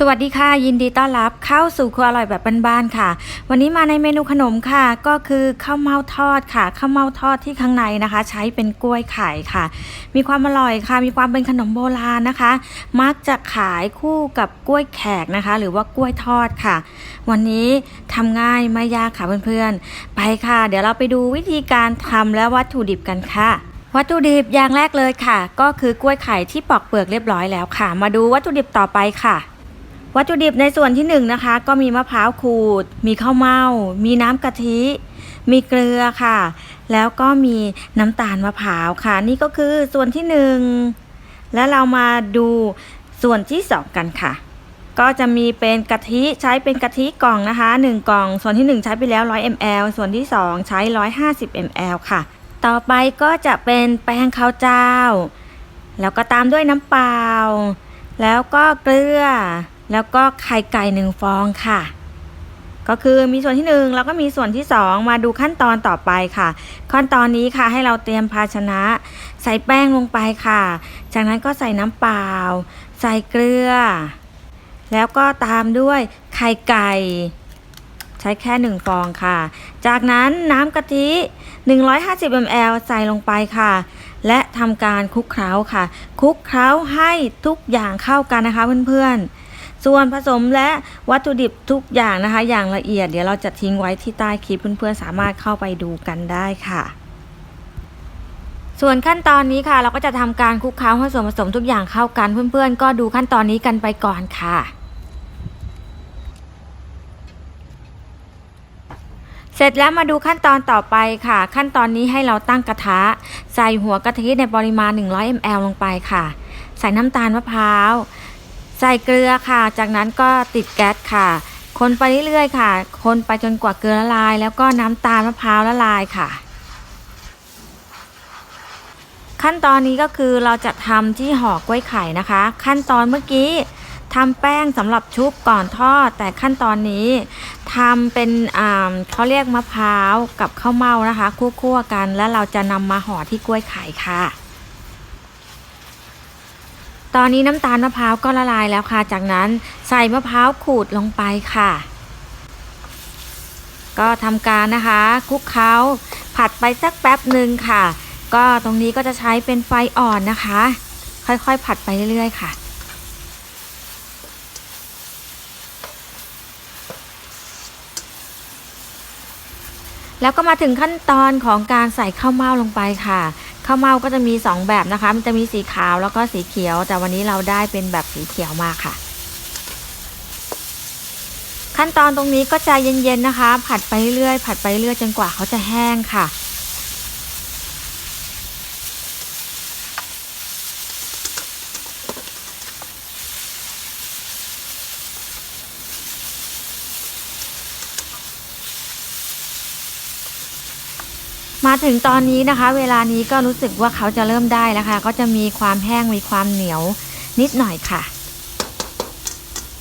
สวัสดีค่ะ ยินดีต้อนรับเข้าสู่ครัวอร่อยแบบบ้านๆค่ะ วันนี้มาในเมนูขนมค่ะ ก็คือข้าวเม่าทอดค่ะข้าวเม่าทอดที่ข้างในนะคะ ใช้เป็นกล้วยไข่ค่ะ มีความอร่อยค่ะ มีความเป็นขนมโบราณนะคะ มักจะขายคู่กับกล้วยแขกนะคะ หรือว่ากล้วยทอดค่ะ วันนี้ทำง่ายไม่ยากค่ะเพื่อนๆ ไปค่ะ เดี๋ยวเราไปดูวิธีการทำและวัตถุดิบกันค่ะวัตถุดิบอย่างแรกเลยค่ะ ก็คือกล้วยไข่ที่ปอกเปลือกเรียบร้อยแล้วค่ะ มาดูวัตถุดิบต่อไปค่ะ วัตถุดิบในส่วนที่หนึ่งนะคะ ก็มีมะพร้าวขูด มีข้าวเม่า มีน้ำกะทิ มีเกลือค่ะ แล้วก็มีน้ำตาลมะพร้าวค่ะ นี่ก็คือส่วนที่หนึ่งแล้วเรามาดูส่วนที่สองกันค่ะ ก็จะมีเป็นกะทิใช้เป็นกะทิกล่องนะคะ 1 กล่อง ส่วนที่ 1 ใช้ไปแล้ว 100 ml ส่วนที่ 2 ใช้ 150 ml ค่ะ ต่อไปก็จะเป็นแป้งข้าวเจ้า แล้วก็ตามด้วยน้ำเปล่า แล้วก็เกลือ แล้วก็ไข่ไก่หนึ่งฟองค่ะ ก็คือมีส่วนที่หนึ่งแล้วก็มีส่วนที่สองมาดูขั้นตอนต่อไปค่ะ ขั้นตอนนี้ค่ะให้เราเตรียมภาชนะ ใส่แป้งลงไปค่ะ จากนั้นก็ใส่น้ำเปล่า ใส่เกลือ แล้วก็ตามด้วยไข่ไก่ใช้แค่หนึ่งฟองค่ะ จากนั้นน้ำกะทิ 150 ml ใส่ลงไปค่ะ และทำการคลุกเคล้าค่ะ คลุกเคล้าให้ทุกอย่างเข้ากันนะคะเพื่อนๆ ส่วนผสมและวัตถุดิบทุกอย่างนะคะ อย่างละเอียดเดี๋ยวเราจะทิ้งไว้ที่ใต้คลิปเพื่อนๆสามารถเข้าไปดูกันได้ค่ะส่วนขั้นตอนนี้ค่ะ เราก็จะทำการคลุกเคล้าให้ส่วนผสมทุกอย่างเข้ากันเพื่อนๆ ก็ดูขั้นตอนนี้กันไปก่อนค่ะ เสร็จแล้วมาดูขั้นตอนต่อไปค่ะ ขั้นตอนนี้ให้เราตั้งกระทะ ใส่หัวกะทิในปริมาณ 100 ml ลงไปค่ะ ใส่น้ำตาลมะพร้าว ใส่เกลือค่ะ จากนั้นก็ติดแก๊สค่ะ คนไปเรื่อยๆค่ะ คนไปจนกว่าเกลือละลาย แล้วก็น้ำตาลมะพร้าวละลายค่ะ ขั้นตอนนี้ก็คือเราจะทำที่ห่อกล้วยไข่นะคะ ขั้นตอนเมื่อกี้ทำแป้งสำหรับชุบก่อนทอด แต่ขั้นตอนนี้ทำเป็นอ่าเขาเรียกมะพร้าวกับข้าวเม่านะคะคั่วๆกัน แล้วเราจะนำมาห่อที่กล้วยไข่ค่ะ ตอนนี้น้ำตาลมะพร้าวก็ละลายแล้วค่ะ จากนั้นใส่มะพร้าวขูดลงไปค่ะ ก็ทำการนะคะคลุกเคล้าผัดไปสักแป๊บหนึ่งค่ะ ก็ตรงนี้ก็จะใช้เป็นไฟอ่อนนะคะ ค่อยๆผัดไปเรื่อยๆค่ะ แล้วก็มาถึงขั้นตอนของการใส่ข้าวเม่าลงไปค่ะข้าวเม่าก็จะมี 2 แบบนะคะ มันจะมีสีขาวแล้วก็สีเขียว แต่วันนี้เราได้เป็นแบบสีเขียวมาค่ะ ขั้นตอนตรงนี้ก็ใจเย็นๆนะคะ ผัดไปเรื่อยผัดไปเรื่อยจนกว่าเขาจะแห้งค่ะ ถึงตอนนี้นะคะ เวลานี้ก็รู้สึกว่าเขาจะเริ่มได้แล้วค่ะ ก็จะมีความแห้งมีความเหนียวนิดหน่อยค่ะ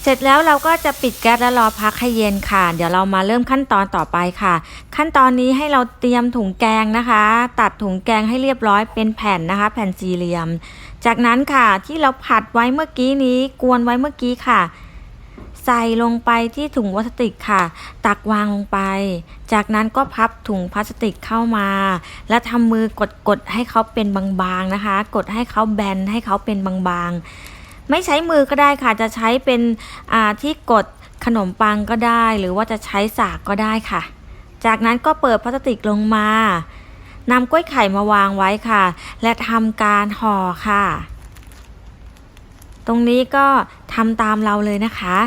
เสร็จแล้วเราก็จะปิดแก๊สแล้วรอพักให้เย็นค่ะ เดี๋ยวเรามาเริ่มขั้นตอนต่อไปค่ะ ขั้นตอนนี้ให้เราเตรียมถุงแกงนะคะ ตัดถุงแกงให้เรียบร้อยเป็นแผ่นนะคะ แผ่นสี่เหลี่ยม จากนั้นค่ะที่เราผัดไว้เมื่อกี้นี้กวนไว้เมื่อกี้ค่ะ ใส่ลงไปที่ถุงพลาสติกค่ะ ตักวางลงไป จากนั้นก็พับถุงพลาสติกเข้ามา แล้วทำมือกดๆให้เขาเป็นบางๆนะคะ กดให้เขาแบนให้เขาเป็นบางๆ ไม่ใช้มือก็ได้ค่ะ จะใช้เป็นที่กดขนมปังก็ได้ หรือว่าจะใช้สากก็ได้ค่ะ จากนั้นก็เปิดพลาสติกลงมานำกล้วยไข่มาวางไว้ค่ะ และทำการห่อค่ะ ตรงนี้ก็ทำตามเราเลยนะคะ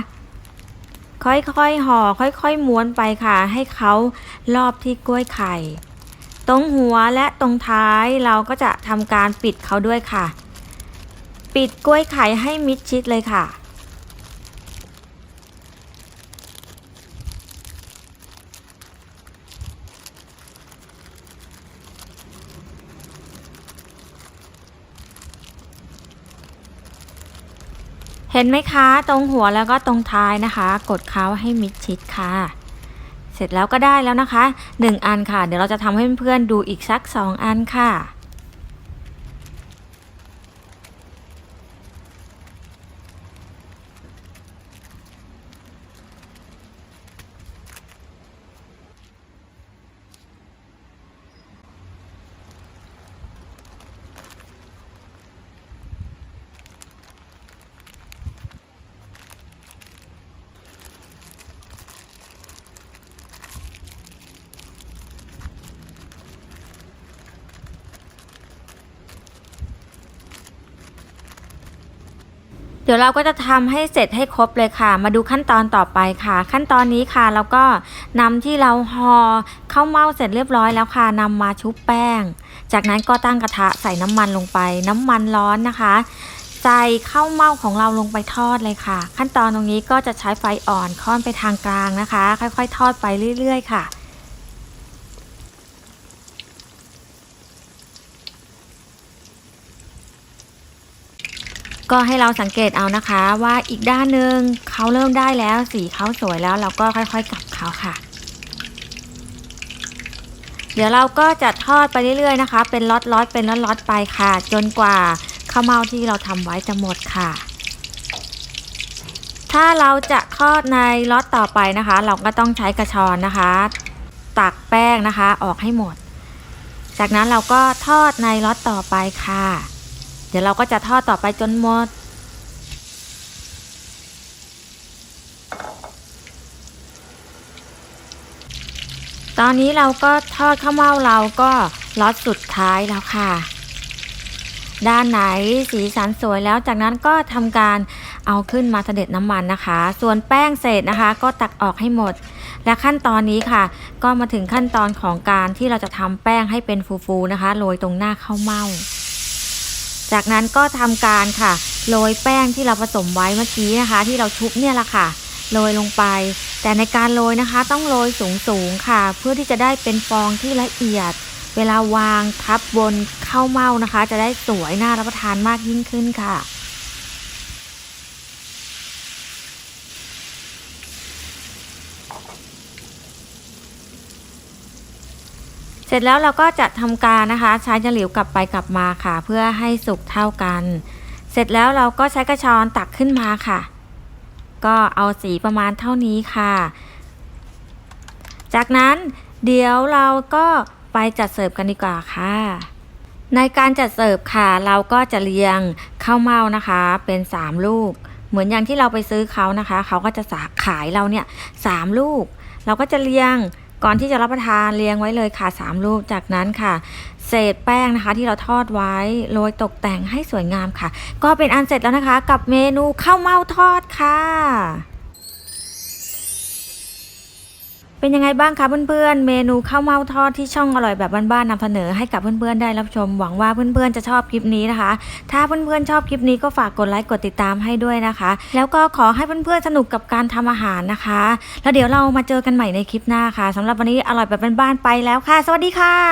ค่อยๆห่อค่อยๆม้วนไปค่ะ ให้เขารอบที่กล้วยไข่ ตรงหัวและตรงท้ายเราก็จะทำการปิดเขาด้วยค่ะ ปิดกล้วยไข่ให้มิดชิดเลยค่ะ เห็นไหมคะตรงหัวแล้วก็ตรงท้ายนะคะ กดเขาให้มิดชิดค่ะ เสร็จแล้วก็ได้แล้วนะคะ 1 อันค่ะ เดี๋ยวเราจะทำให้เพื่อนๆดูอีกสัก 2 อันค่ะ ดี๋ยวเราก็จะทำให้เสร็จให้ครบเลยค่ะ มาดูขั้นตอนต่อไปค่ะ ขั้นตอนนี้ค่ะเราก็นำที่เราห่อข้าวเม่าเสร็จเรียบร้อยแล้วค่ะนำมาชุบแป้ง จากนั้นก็ตั้งกระทะใส่น้ำมันลงไป น้ำมันร้อนนะคะใส่ข้าวเม่าของเราลงไปทอดเลยค่ะ ขั้นตอนตรงนี้ก็จะใช้ไฟอ่อนค่อนไปทางกลางนะคะ ค่อยๆ ทอดไปเรื่อย ๆ ค่ะ ก็ให้เราสังเกตเอานะคะว่าอีกด้านหนึ่งเขาเริ่มได้แล้ว สีเขาสวยแล้วเราก็ค่อยๆกลับเขาค่ะ เดี๋ยวเราก็จะทอดไปเรื่อยๆนะคะ เป็นล็อตๆเป็นล็อตๆไปค่ะ จนกว่าข้าวเม่าที่เราทำไว้จะหมดค่ะ ถ้าเราจะทอดในล็อตต่อไปนะคะ เราก็ต้องใช้กระชอนนะคะ ตักแป้งนะคะออกให้หมด จากนั้นเราก็ทอดในล็อตต่อไปค่ะ เดี๋ยวเราก็จะทอดต่อไปจนหมด ตอนนี้เราก็ทอดข้าวเม่าเราก็ล็อตสุดท้ายแล้วค่ะ ด้านไหนสีสันสวยแล้วจากนั้นก็ทำการเอาขึ้นมาเสด็จน้ำมันนะคะ ส่วนแป้งเศษนะคะ ก็ตักออกให้หมด และขั้นตอนนี้ค่ะ ก็มาถึงขั้นตอนของการที่เราจะทำแป้งให้เป็นฟูๆนะคะโรยตรงหน้าข้าวเม่า จากนั้นก็ทำการค่ะโรยแป้งที่เราผสมไว้เมื่อกี้นะคะ ที่เราชุบเนี่ยแหละค่ะโรยลงไป แต่ในการโรยนะคะ ต้องโรยสูงๆค่ะ เพื่อที่จะได้เป็นฟองที่ละเอียด เวลาวางทับบนข้าวเม่านะคะ จะได้สวยน่ารับประทานมากยิ่งขึ้นค่ะ เสร็จแล้วเราก็จะทำการนะคะ ใช้จะหลิวกลับไปกลับมาค่ะ เพื่อให้สุกเท่ากัน เสร็จแล้วเราก็ใช้กระชอนตักขึ้นมาค่ะ ก็เอาสีประมาณเท่านี้ค่ะ จากนั้นเดี๋ยวเราก็ไปจัดเสิร์ฟกันดีกว่าค่ะ ในการจัดเสิร์ฟค่ะ เราก็จะเรียงข้าวเม่านะคะ เป็น 3 ลูก เหมือนอย่างที่เราไปซื้อเขานะคะ เขาก็จะสาขายเราเนี่ยสามลูก เราก็จะเรียง ก่อนที่จะรับประทานเรียงไว้เลยค่ะ 3 ลูกจากนั้นค่ะ เศษแป้งนะคะ ที่เราทอดไว้โรยตกแต่งให้สวยงามค่ะ ก็เป็นอันเสร็จแล้วนะคะ กับเมนูข้าวเม่าทอดค่ะ เป็นยังไงบ้างคะเพื่อนๆ เมนูข้าวเม่าทอดที่ช่องอร่อยแบบบ้านๆนำเสนอให้กับเพื่อนๆได้รับชม หวังว่าเพื่อนๆจะชอบคลิปนี้นะคะ ถ้าเพื่อนๆชอบคลิปนี้ก็ฝากกดไลค์กดติดตามให้ด้วยนะคะ แล้วก็ขอให้เพื่อนๆสนุกกับการทำอาหารนะคะ แล้วเดี๋ยวเรามาเจอกันใหม่ในคลิปหน้าค่ะสำหรับวันนี้อร่อยแบบบ้านๆไปแล้วค่ะ สวัสดีค่ะ